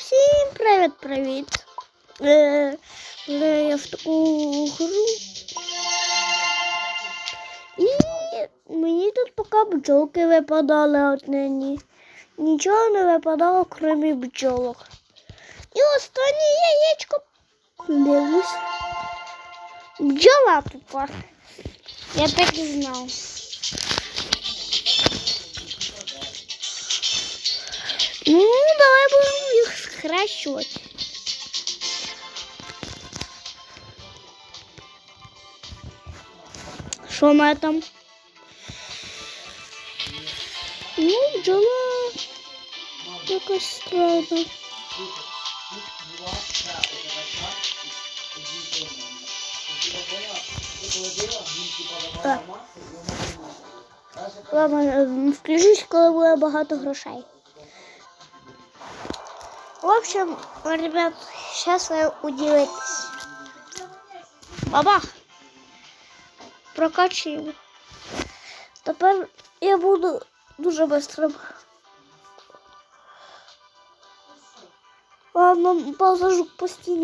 Всім привіт-привіт. Е, вже я в таку гру. І мені тут поки бджолки випадали однині. Нічого не випадало, крім бджолок. І останнє яєчко. Дивлюсь. Бджола попа. Я так і знав. Ну, давай схрещувати. Що ми там? Ну, бджола якось странно. Так. Ладно, включусь, коли буде багато грошей. В общем, ребят, сейчас вы удивитесь. Бабах! Прокачуємо. Тепер я буду дуже быстрым. Ладно, посажу по стіні.